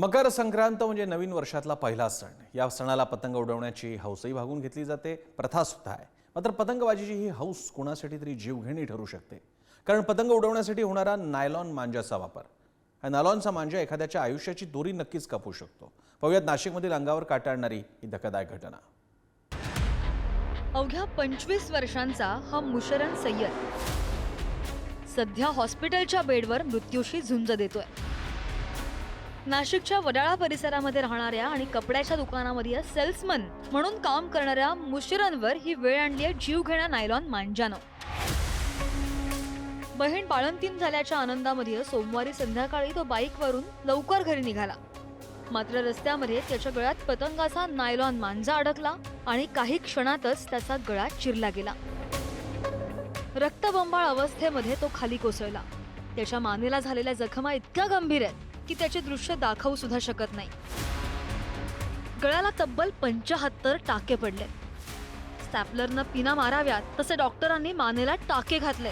मकर संक्रांत म्हणजे नवीन वर्षातला पहिला सण. या सणाला पतंग उडवण्याची हौसही भागून घेतली जाते प्रथा सुद्धा आहे. मात्र पतंगबाजीची ही हौस कोणासाठी तरी जीवघेणी ठरू शकते? कारण पतंग उडवण्यासाठी होणारा नायलॉन मांजाचा वापर. हा नायलॉनचा मांजा एखाद्याच्या आयुष्याची दोरी नक्कीच कापू शकतो. पाहूयात नाशिकमधील अंगावर काटाळणारी ही धक्कादायक घटना. अवघ्या पंचवीस वर्षांचा हा मुशरण सय्यद. सध्या हॉस्पिटलच्या बेडवर मृत्यूशी झुंज देतोय. नाशिकच्या वडाळा परिसरामध्ये राहणाऱ्या आणि कपड्याच्या दुकानामध्ये सेल्समन म्हणून काम करणाऱ्या मुशिरांवर ही वेळ आणली आहे जीवघेण्या नायलॉन मांजानं बहीण बाळंतीन झाल्याच्या आनंदामध्ये सोमवारी संध्याकाळी तो बाईकवरून लवकर घरी निघाला. मात्र रस्त्यामध्ये त्याच्या गळ्यात पतंगाचा नायलॉन मांजा अडकला आणि काही क्षणातच त्याचा गळा चिरला गेला. रक्तबंबाळ अवस्थेमध्ये तो खाली कोसळला. त्याच्या मानेला झालेल्या जखमा इतक्या गंभीर आहेत की त्याचे दृश्य दाखवू सुद्धा शकत नाही. गळ्याला तब्बल पंचाहत्तर टाके पडले. स्टॅपलरनं पिना माराव्यात तसे डॉक्टरांनी मानेला टाके घातले.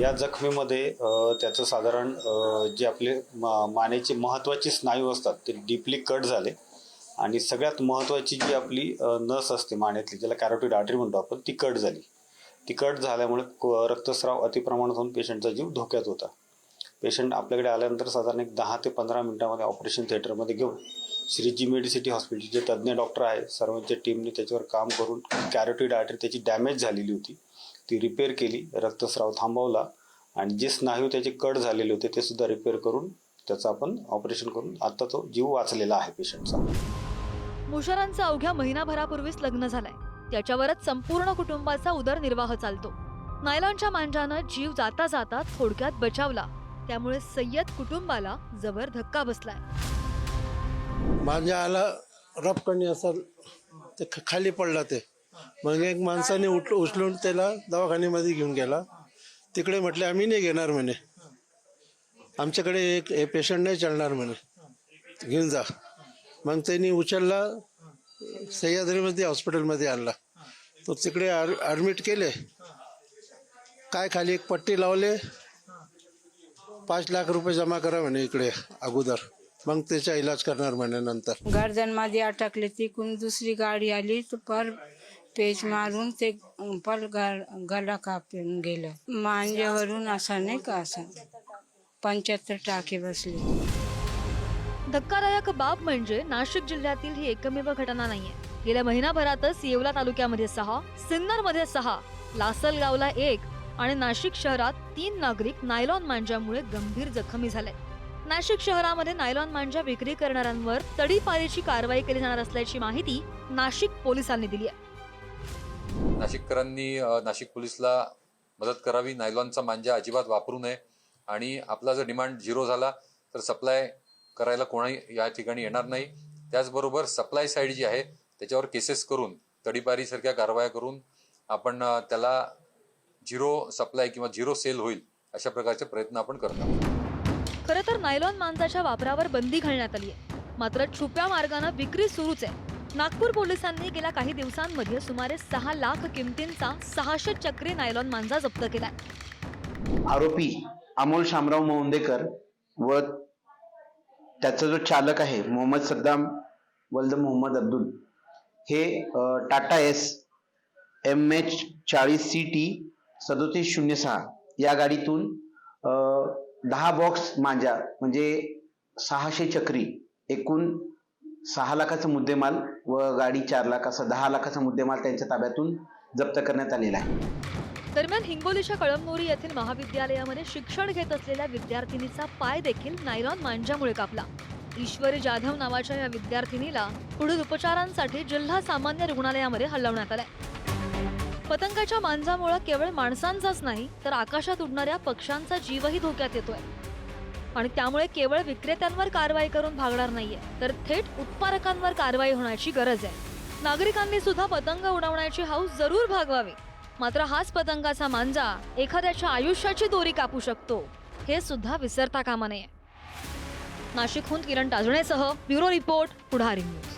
या जखमीमध्ये त्याचं साधारण जे आपले मा मानेचे महत्त्वाचे स्नायू असतात ते डीपली कट झाले. आणि सगळ्यात महत्त्वाची जी आपली नस असते मानेतली ज्याला कॅरोटिड आर्टरी म्हणतो आपण ती कट झाली. ती कट झाल्यामुळे क- रक्तस्राव अतिप्रमाणात होऊन पेशंटचा जीव धोक्यात होता. पेशंट आपल्याकडे आल्यानंतर साधारण एक दहा ते पंधरा मिनिटामध्ये ऑपरेशन थिएटरमध्ये घेऊन श्रीजी मेडिसिटी हॉस्पिटलचे तज्ज्ञ डॉक्टर आहे सर्वांच्या टीमने त्याच्यावर काम करून कॅरोटीड आर्टरी त्याची डॅमेज झालेली होती ती रिपेअर केली रक्तस्राव थांबवला आणि जे स्नायू त्याचे कट झालेले होते ते सुद्धा रिपेअर करून त्याचं आपण ऑपरेशन करून आता तो जीव वाचलेला आहे पेशंटचा. मुशारांचं अवघ्या महिनाभरापूर्वीच लग्न झालंय. त्याच्यावरच संपूर्ण कुटुंबाचा उदरनिर्वाह चालतो. नायलॉनच्या मांजानं जीव जाता जाता थोडक्यात बचावला. त्यामुळे सय्यद कुटुंबाला जबर धक्का बसलाय. माझ्या आला रपकणी असं ते ख- खाली पडला ते. मग एक माणसाने उठ उचलून त्याला दवाखान्यामध्ये घेऊन गेला. तिकडे म्हटले आम्ही नाही घेणार म्हणे. आमच्याकडे एक हे पेशंट नाही चालणार म्हणे. घेऊन जा. मग त्यांनी उचलला सह्याद्रीमध्ये हॉस्पिटलमध्ये आणला. तो तिकडे ॲडमिट केले. काय खाली एक पट्टी लावले. पाच लाख रुपये जमा करा म्हणे इकडे अगोदर. मग त्याचा इलाज करणार म्हणे नंतर. गर्दनमध्ये अटकले तिकून दुसरी गाडी आली तर पर पेच मारून ते पर ग- गला कापून गेलं. मांज्यावरून असा नाही का असं पंच्याहत्तर टाके बसले. धक्कादायक बाब म्हणजे नाशिक जिल्ह्यातील ही एकमेव घटना नाहीये. गेल्या महिनाभरातच येवला तालुक्यामध्ये सहा सिन्नरमध्ये सहा लासलगावला एक आणि नाशिक शहरात तीन नागरिक नायलॉन मांजामुळे गंभीर जखमी झाले. नाशिक शहरामध्ये नायलॉन मांजा विक्री करणाऱ्यांवर तडीपारीची कारवाई केली जाणार असल्याची माहिती नाशिक पोलिसांनी दिली आहे. नाशिककरांनी नाशिक पोलिसला मदत करावी नायलॉनचा मांजा अजिबात वापरू नये आणि आपला जर डिमांड झिरो झाला तर सप्लाय करायला कोणाही या ठिकाणी येणार नाही. त्याचबरोबर सप्लाय साईड जी आहे त्याच्यावर केसेस करून तडीपारीसारख्या कारवाया करून आपण त्याला झिरो सप्लाय किंवा झिरो सेल होईल अशा प्रकारचे प्रयत्न आपण करत आहोत. खरं तर नायलॉन मांजाच्या वापरावर बंदी घालण्यात आली आहे मात्र छुप्या मार्गानं विक्री सुरूच आहे. नागपूर पोलिसांनी गेल्या काही दिवसांमध्ये सुमारे सहा लाख किमतींचा सहाशे चक्री नायलॉन मांजा जप्त केलाय. आरोपी अमोल शामराव मोंदेकर व त्याचा जो चालक आहे मोहम्मद सद्दाम वल्द मोहम्मद अब्दुल हे टाटा एस एम एच चाळीस सी टी सदोतीस शून्य सहा या गाडीतून दहा बॉक्स मांजा म्हणजे सहाशे चक्री एकूण सहा लाखाचा मुद्देमाल व गाडी चार लाख असा दहा लाखाचा मुद्देमाल त्यांच्या ताब्यातून जप्त करण्यात आलेला आहे. दरम्यान हिंगोलीच्या कळमनुरी येथील महाविद्यालयामध्ये शिक्षण घेत असलेल्या विद्यार्थिनीचा पाय देखील नायलॉन मांजामुळे कापला. ईश्वरी जाधव नावाच्या या विद्यार्थिनीला पुढील उपचारांसाठी जिल्हा सामान्य रुग्णालयामध्ये हलवण्यात आलाय. पतंगाच्या मांजामुळे केवळ माणसांचाच नाही तर आकाशात उडणाऱ्या पक्ष्यांचा जीवही धोक्यात येतोय. आणि त्यामुळे केवळ विक्रेत्यांवर कारवाई करून भागणार नाहीये तर थेट उत्पादकांवर कारवाई होण्याची गरज आहे. नागरिकांनी सुद्धा पतंग उडवण्याची हौस जरूर भागवावी. मात्र हाच पतंगाचा मांजा एखाद्याच्या आयुष्याची दोरी कापू शकतो हे सुद्धा विसरता कामा नये. नाशिकहून Kiran टाजणेसह bureau report Pudhari news.